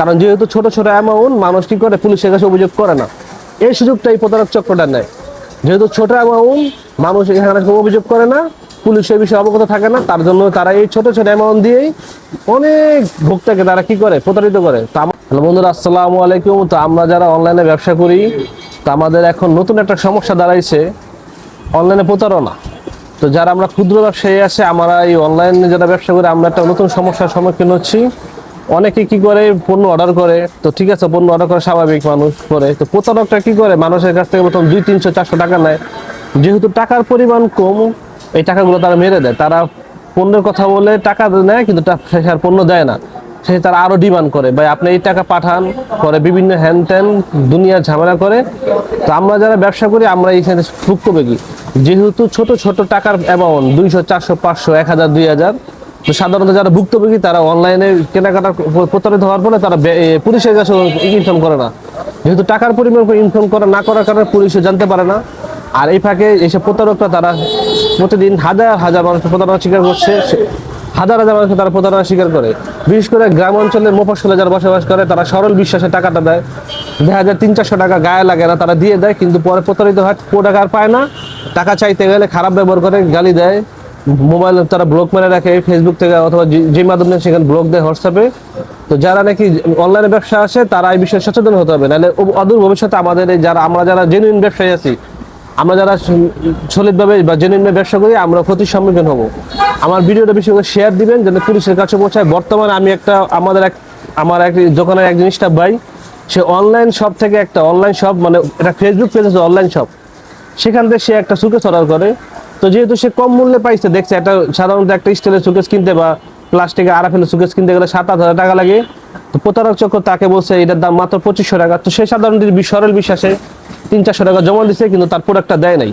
কারণ যেহেতু ছোট ছোট অ্যামাউন্ট মানুষ কি করে? পুলিশের কাছে অভিযোগ করে না। এই সুযোগটা এই প্রতারক চক্রটা নেয়। যেহেতু ছোট অ্যামাউন্ট মানুষ এখানে অভিযোগ করে না, পুলিশ এই বিষয়ে অবগত থাকে না, তার জন্য তারা এই ছোট ছোট অ্যামাউন্ট দিয়েই অনেক ভোক্তাকে তারা কি করে? প্রতারিত করে। তো বন্ধুরা, আসসালামু আলাইকুম। তো আমরা যারা অনলাইনে ব্যবসা করি, তো আমাদের এখন নতুন একটা সমস্যা দাঁড়াইছে, অনলাইনে প্রতারণা। তো যারা আমরা ক্ষুদ্র ব্যবসায়ী আছে, আমরা এই অনলাইনে যারা ব্যবসা করি, আমরা একটা নতুন সমস্যার সম্মুখীন হচ্ছি। অনেকে কি করে? পণ্য অর্ডার করে। তো ঠিক আছে, পণ্য অর্ডার করে স্বাভাবিক মানুষ করে। তো প্রতারকটা কি করে? মানুষের কাছ থেকে প্রথম দুই, তিনশো, চারশো টাকা নেয়। যেহেতু টাকার পরিমাণ কম, এই টাকাগুলো তারা মেরে দেয়। তারা পণ্যের কথা বলে টাকা নেয়, কিন্তু সে আর পণ্য দেয় না। সে তারা আরও ডিমান্ড করে। ভাই, আপনি এই টাকা পাঠান করে বিভিন্ন হ্যান ত্যান দুনিয়ার ঝামেলা করে। তো আমরা যারা ব্যবসা করি, আমরা এইখানে ভুক্তভোগী। যেহেতু ছোট ছোট টাকার অ্যামাউন্ট দুইশো, চারশো, পাঁচশো, এক হাজার, দুই হাজার তো সাধারণত যারা ভুক্তভোগী, তারা অনলাইনে কেনাকাটা প্রতারিত হওয়ার ফলে তারা পুলিশের কাছে ইনফর্ম করে না। যেহেতু টাকার পরিমাণ ইনফর্ম করা না করার কারণে পুলিশও জানতে পারে না। আর এই ফাঁকে এইসব প্রতারকরা তারা প্রতিদিন হাজার হাজার মানুষ প্রতারণা স্বীকার করছে। হাজার হাজার মানুষকে তারা প্রতারণা স্বীকার করে। বিশেষ করে গ্রাম অঞ্চলে মফস্বলে যারা বসবাস করে, তারা সরল বিশ্বাসে টাকাটা দেয়। দেখা যায় তিন, চারশো টাকা গায়ে লাগে না, তারা দিয়ে দেয়, কিন্তু পরে প্রতারিত হয় কো টাকা আর পায় না। টাকা চাইতে গেলে খারাপ ব্যবহার করে, গালি দেয়। মোবাইল তারা ব্লক মেরে রাখে ফেসবুক থেকে অথবা যে- মাধ্যমে সেখানে ব্লক দেয় হোয়াটসঅ্যাপে তো যারা নাকি অনলাইনে ব্যবসা আছে, তারা এই বিষয়ে সচেতন হতে হবে। নাহলে অদূর ভবিষ্যতে আমাদের যারা আমরা যারা জেনুইন ব্যবসায়ী আছি, আমরা যারা সলিডভাবে বা জেনুইন ব্যবসা করি, আমরা ক্ষতির সম্মুখীন হব। আমার ভিডিওটা বেশি করে শেয়ার দিবেন যাতে পুলিশের কাছে পৌঁছায়। বর্তমানে আমি একটা আমাদের এক আমার এক দোকানের এক জিনিসটা ভাই সে অনলাইন শপ থেকে একটা অনলাইন শপ মানে এটা ফেসবুক পেজ আছে অনলাইন শপ সেখান থেকে সে একটা সুকেস অর্ডার করে। তো যেহেতু সে কম মূল্যে পাইছে, দেখছে একটা সাধারণত একটা স্টিলের সুকেস কিনতে বা প্লাস্টিকের আরাফেলের সুকেস কিনতে গেলে সাত আট হাজার টাকা লাগে। তো প্রতারক চক্র তাকে বলছে এটার দাম মাত্র পঁচিশশো টাকা। তো সে সাধারণত সরল বিশ্বাসে তিন চারশো টাকা জমা দিছে, কিন্তু তার প্রোডাক্টটা দেয় নাই।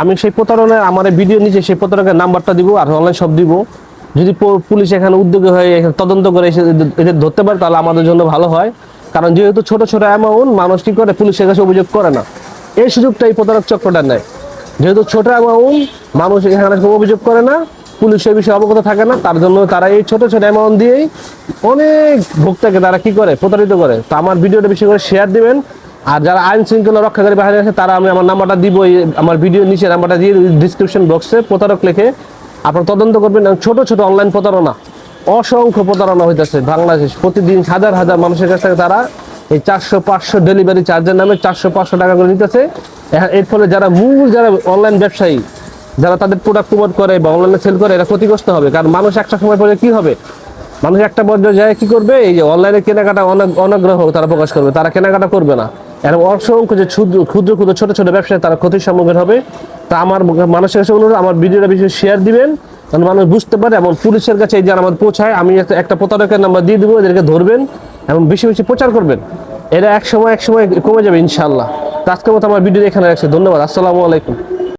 আমি সেই প্রতারণার আমার ভিডিও নিচে সেই প্রতারকের নাম্বারটা দিব আর অনলাইন সব দিব। যদি পুলিশ এখানে উদ্যোগী হয়ে এখানে তদন্ত করে এসে এদের ধরতে পারে, তাহলে আমাদের জন্য ভালো হয়। কারণ যেহেতু ছোট ছোট অ্যামাউন্ট মানুষ কি করে? পুলিশের কাছে অভিযোগ করে না। এই সুযোগটা এই প্রতারক চক্রটা নেয়। যেহেতু ছোট অ্যামাউন্ট মানুষ এখানে কেউ অভিযোগ করে না, পুলিশ এই বিষয়ে অবগত থাকে না, তার জন্য তারা এই ছোট ছোট অ্যামাউন্ট দিয়েই অনেক ভোক্তাকে তারা কি করে, প্রতারিত করে। তো আমার ভিডিওটা বেশি করে শেয়ার দিবেন, আর যারা আইন শৃঙ্খলা রক্ষাকারী বাহিনী আছে, তারা আমি আমার নাম্বারটা দিব আমার ভিডিও নিচে নাম্বারটা দিয়ে ডিসক্রিপশন বক্সে প্রতারক লিখে আপনারা তদন্ত করবেন ছোট ছোট অনলাইন প্রতারণা, অসংখ্য প্রতারণা হইতেছে বাংলাদেশ। প্রতিদিন হাজার হাজার মানুষের কাছ থেকে তারা এই চারশো পাঁচশো ডেলিভারি চার্জের নামে চারশো পাঁচশো টাকা করে নিতেছে। এর ফলে যারা মূল, যারা অনলাইন ব্যবসায়ী, যারা তাদের প্রোডাক্ট প্রমোট করে বা অনলাইনে সেল করে, এরা ক্ষতিগ্রস্ত হবে। কারণ মানুষ একটা সময় পরে কি হবে? মানুষ একটা পর্যায়ে যায়, কি করবে? এই যে অনলাইনে কেনাকাটা অনেক অনাগ্রহ তারা প্রকাশ করবে। তারা কেনাকাটা করবে না। এরকম অসংখ্য যে ক্ষুদ্র ক্ষুদ্র ক্ষুদ্র, ছোটো ছোটো ব্যবসায়, তারা ক্ষতির সম্মুখীন হবে। তা আমার মানুষের কাছে অনুরোধ, আমার ভিডিওটা বেশি শেয়ার দিবেন কারণ মানুষ বুঝতে পারে এবং পুলিশের কাছে এই যে আমার পৌঁছায়, আমি একটা প্রতারকের নাম্বার দিয়ে দেবো, এদেরকে ধরবেন। এবং বেশি বেশি প্রচার করবেন। এটা এক সময় এক সময় কমে যাবে ইনশাল্লাহ আজকের মতো আমার ভিডিও এখানে রাখছি। ধন্যবাদ। আসসালামু আলাইকুম।